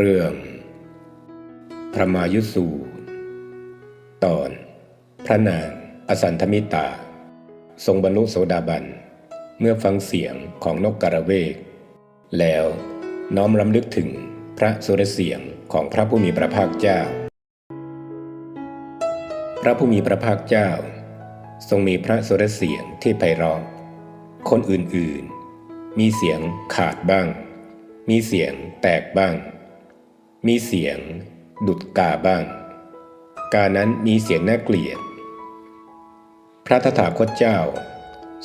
เรื่อง พระมายุสูตรตอน พระนางอสันธมิตา ทรงบรรลุโสดาบัน เมื่อฟังเสียงของนกกระเวก แล้วน้อมรำลึกถึงพระสุรเสียงของพระผู้มีพระภาคเจ้า พระผู้มีพระภาคเจ้า ทรงมีพระสุรเสียงที่ไพเราะคนอื่นๆ มีเสียงขาดบ้าง มีเสียงแตกบ้าง มีเสียง ดุดกาบ้าง กานั้นมีเสียงน่าเกลียด พระตถาคตเจ้า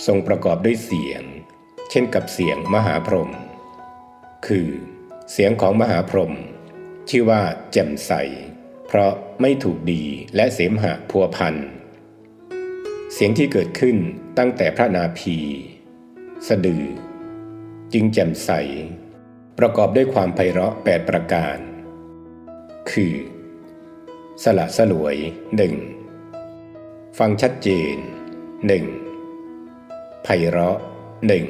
ทรงประกอบด้วยเสียง เช่นกับเสียงมหาพรหมคือ เสียงของมหาพรหมชื่อว่าแจ่มใส เพราะไม่ถูกดีและเสมหะพัวพันเสียงที่เกิดขึ้นตั้งแต่พระนาภีสะดือ จึงแจ่มใส ประกอบด้วยความไพเราะแปดประการ คือ สละสลวยหนึ่งฟังชัดเจนหนึ่งไพเราะหนึ่ง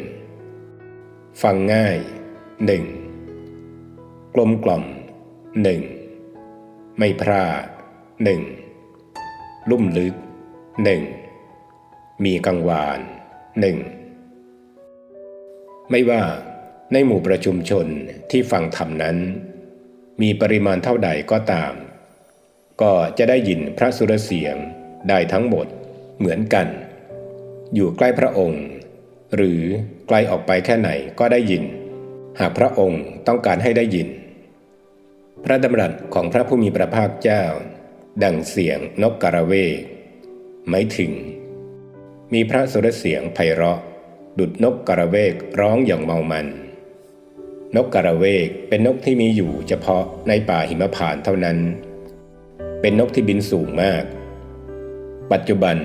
ฟังง่ายหนึ่งกลมกล่อมหนึ่งไม่พราหนึ่งลุ่มลึกหนึ่งมีกังวานหนึ่งไม่ว่าในหมู่ประชุมชนที่ฟังธรรมนั้น มีปริมาณเท่าใดก็ตาม ก็จะได้ยินพระสุรเสียงได้ทั้งหมดเหมือนกัน อยู่ใกล้พระองค์ หรือไกลออกไปแค่ไหนก็ได้ยิน หากพระองค์ต้องการให้ได้ยิน พระดำรัสของพระผู้มีพระภาคเจ้า ดังเสียงนกกระเวกหมายถึง มีพระสุรเสียงไพเราะ ดุดนกกระเวกร้องอย่างเมามัน นกกระเวกเป็นนกที่มีอยู่เฉพาะในป่าหิมพานต์เท่านั้น เป็นนกที่บินสูงมาก ปัจจุบัน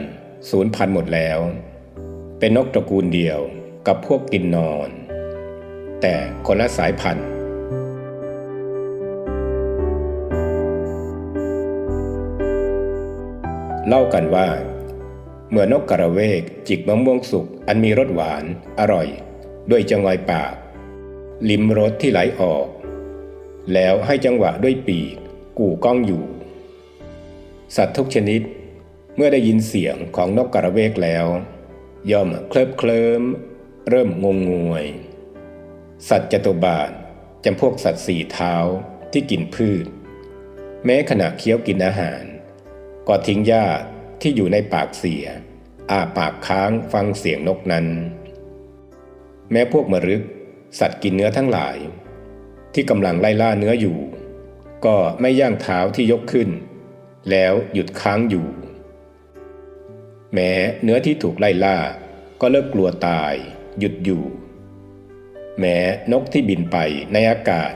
สูญพันธุ์หมดแล้ว เป็นนกตระกูลเดียวกับพวกกินนอน แต่คนละสายพันธุ์เล่ากันว่า เมื่อนกกระเวกจิกมะม่วงสุกอันมีรสหวานอร่อย ด้วยจังหวายปาก ลิมรสที่ไหลออก แล้วให้จังหวะด้วยปีก กู่ก้องอยู่ สัตว์ทุกชนิดเมื่อได้ยินเสียงของนกกระเวกแล้ว ย่อมเคลิบเคลิ้มเริ่มงงงวย สัตว์จตุบาทจำพวกสัตว์สี่เท้าที่กินพืช แม้ขณะเคี้ยวกินอาหาร ก็ทิ้งหญ้าที่อยู่ในปากเสียอาปากค้างฟังเสียงนกนั้น แม้พวกมรึก สัตว์กินเนื้อทั้งหลาย ที่กำลังไล่ล่าเนื้ออยู่ ก็ไม่ย่างเท้าที่ยกขึ้น แล้วหยุดค้างอยู่ แม้เนื้อที่ถูกไล่ล่าก็เลิกกลัวตาย หยุดอยู่ แม้นกที่บินไปในอากาศ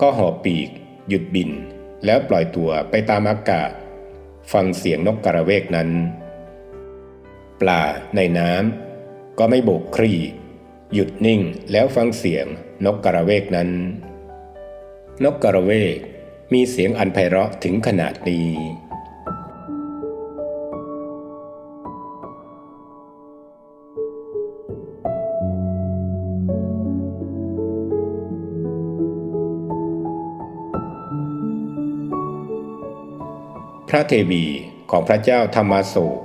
ก็หอบปีก หยุดบิน แล้วปล่อยตัวไปตามอากาศ ฟังเสียงนกกระเวกนั้น ปลาในน้ำก็ไม่โบกครี หยุดนิ่งแล้วฟังเสียงนกกระเวกนั้น นกกระเวกมีเสียงอันไพเราะถึงขนาดนี้พระเทวีของพระเจ้าธรรมาโศก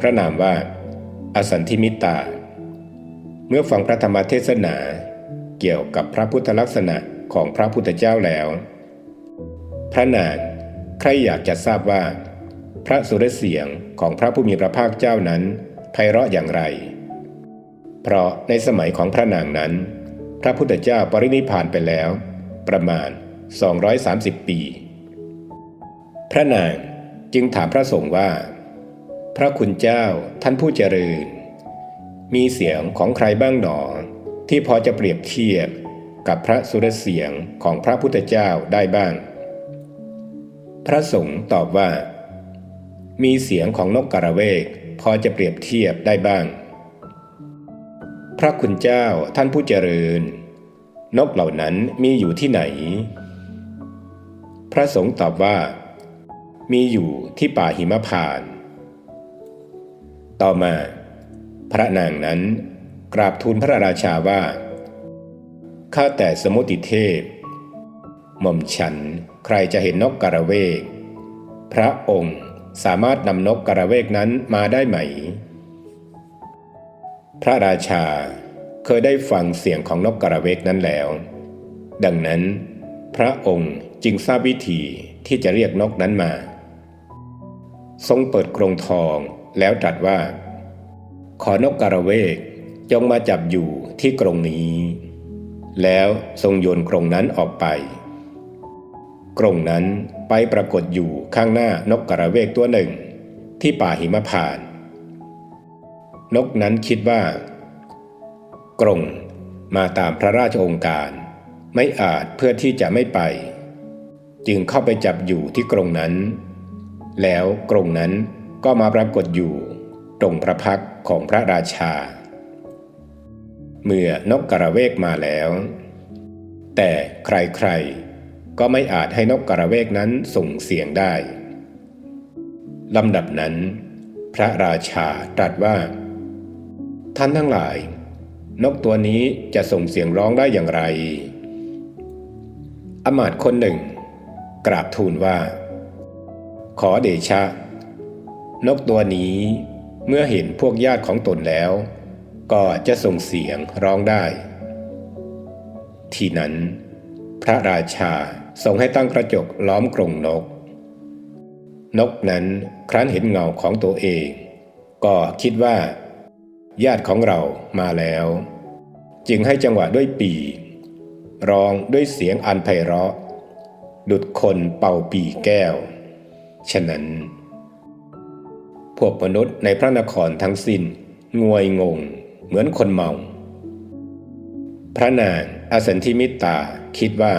พระนามว่า อสันทิมิตา เมื่อฟังพระธรรมเทศนา เกี่ยวกับพระพุทธลักษณะของพระพุทธเจ้าแล้ว พระนางใครอยากจะทราบว่า พระสุรเสียงของพระผู้มีพระภาคเจ้านั้นไพเราะอย่างไร เพราะในสมัยของพระนางนั้น พระพุทธเจ้าปรินิพานไปแล้ว ประมาณ 230 ปี พระนางจึงถามพระสงฆ์ว่า พระคุณเจ้าท่านผู้เจริญ มีเสียงของใครบ้างหนอ ที่พอจะเปรียบเทียบกับพระสุรเสียงของพระพุทธเจ้าได้บ้าง พระสงฆ์ตอบว่า มีเสียงของนกกระเวกพอจะเปรียบเทียบได้บ้าง พระคุณเจ้าท่านผู้เจริญ นกเหล่านั้นมีอยู่ที่ไหน พระสงฆ์ตอบว่า มีอยู่ที่ป่าหิมพานต์ต่อมา พระนางนั้นกราบทูลพระราชาว่า ข้าแต่สมุติเทพ หม่อมฉันใครจะเห็นนกกระเวก พระองค์สามารถนำนกกระเวกนั้นมาได้ไหม พระราชาเคยได้ฟังเสียงของนกกระเวกนั้นแล้ว ดังนั้นพระองค์จึงทราบวิธีที่จะเรียกนกนั้นมา ทรงเปิดกรงทองแล้วตรัสว่า ขอนกกระเวกจงมาจับอยู่ที่กรงนี้ แล้วทรงโยนกรงนั้นออกไป กรงนั้นไปปรากฏอยู่ข้างหน้านกกระเวกตัวหนึ่ง ที่ป่าหิมพาน นกนั้นคิดว่า กรงมาตามพระราชองค์การ ไม่อาจเพื่อที่จะไม่ไป จึงเข้าไปจับอยู่ที่กรงนั้น แล้วกรงนั้นก็มาปรากฏอยู่ ตรงพระพักของพระราชา เมื่อนกกระเวกมาแล้ว แต่ใครๆ ก็ไม่อาจให้นกกระเวกนั้นส่งเสียงได้ลำดับนั้น พระราชาตรัสว่า ท่านทั้งหลาย นกตัวนี้จะส่งเสียงร้องได้อย่างไร อมาตย์คนหนึ่ง กราบทูลว่า ขอเดชะ นกตัวนี้ เมื่อเห็นพวกญาติของตนแล้ว ก็จะส่งเสียงร้องได้ ทีนั้น พระราชาทรงให้ตั้งกระจกล้อมกรงนก นกนั้นครั้นเห็นเงาของตัวเอง ก็คิดว่า ญาติของเรามาแล้ว จึงให้จังหวะด้วยปีร้องด้วยเสียงอันไพเราะ ดุดคนเป่าปีแก้ว ฉะนั้น พวกมนุษย์ในพระนครทั้งสิ้นงวยงง เหมือนคนเมา พระนางอสันทิมิตาคิดว่า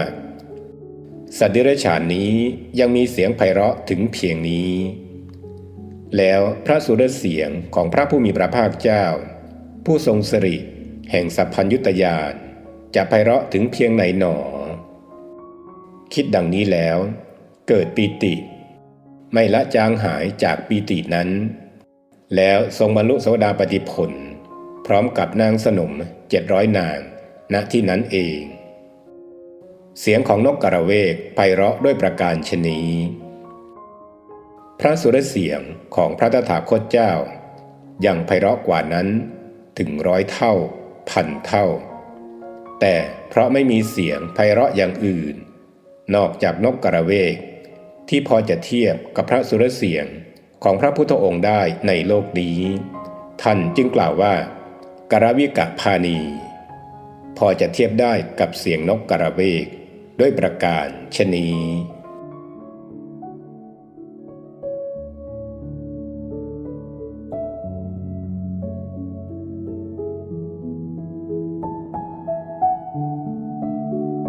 สัตว์เดรัจฉานนี้ยังมีเสียงไพเราะถึงเพียงนี้ แล้วพระสุรเสียงของพระผู้มีพระภาคเจ้า ผู้ทรงสริแห่งสัพพัญยุตยานจะไพเราะถึงเพียงไหนหนอ คิดดังนี้แล้ว เกิดปีติ ไม่ละจางหายจากปีตินั้น แล้วทรงบรรลุโสดาปฏิผล พร้อมกับนางสนมเจ็ดร้อยนาง ณที่นั้นเอง เสียงของนกกระเวกไพเราะด้วยประการชนีพระสุรเสียงของพระตถาคตเจ้า ยังไพเราะกว่านั้นถึงร้อยเท่า พันเท่า แต่เพราะไม่มีเสียงไพเราะอย่างอื่น นอกจากนกกระเวก ที่พอจะเทียบกับพระสุรเสียงของพระพุทธองค์ได้ในโลกนี้ ท่านจึงกล่าวว่ากรวิกะพานี พอจะเทียบได้กับเสียงนกกระเวกด้วยประการชนี